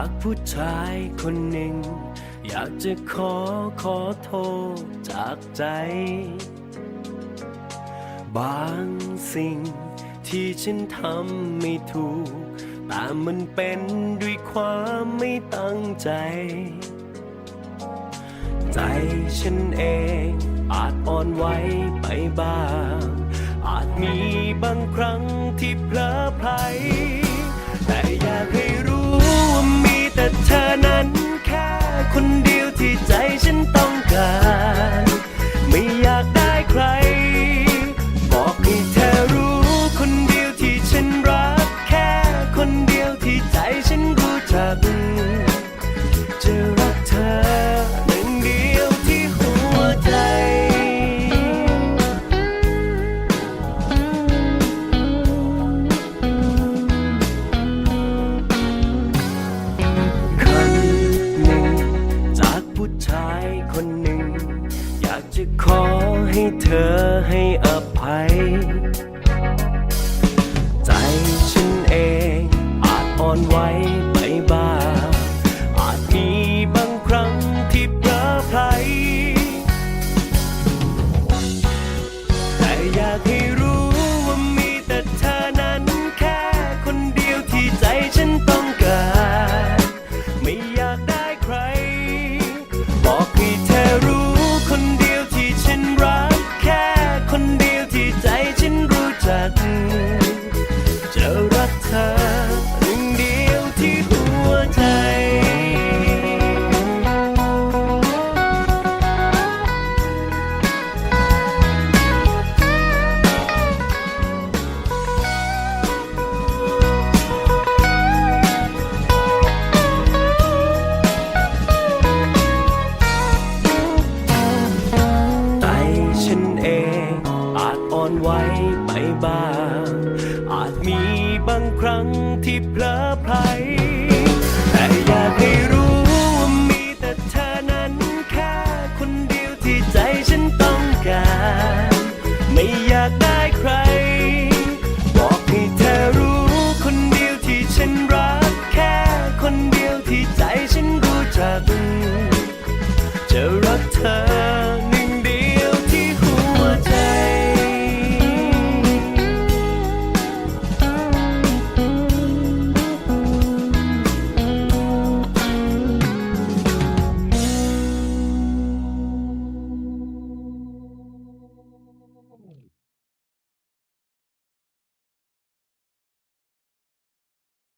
ากผู้ชายคนหนึ่ง อยากจะขอขอโทษจากใจ บางสิ่งที่ฉันทำไม่ถูก แต่มันเป็นด้วยความไม่ตั้งใจ ใจฉันเองอาจอ่อนไหวไปบ้าง อาจมีบางครั้งที่เพลอไพล จะขอให้เธอให้อภัย ใจฉันเองอาจอ่อนไหว อาจอ่อนไหวไปบ้าง อาจมีบางครั้งที่เพลอไพลแต่อยากให้รู้ว่ามีแต่เธอนั้นแค่คนเดียวที่ใจฉันต้องการ ไม่อยากได้ใคร บอกให้เธอรู้คนเดียวที่ฉันรัก แค่คนเดียวที่ใจฉันรู้จัก จะรักเธอ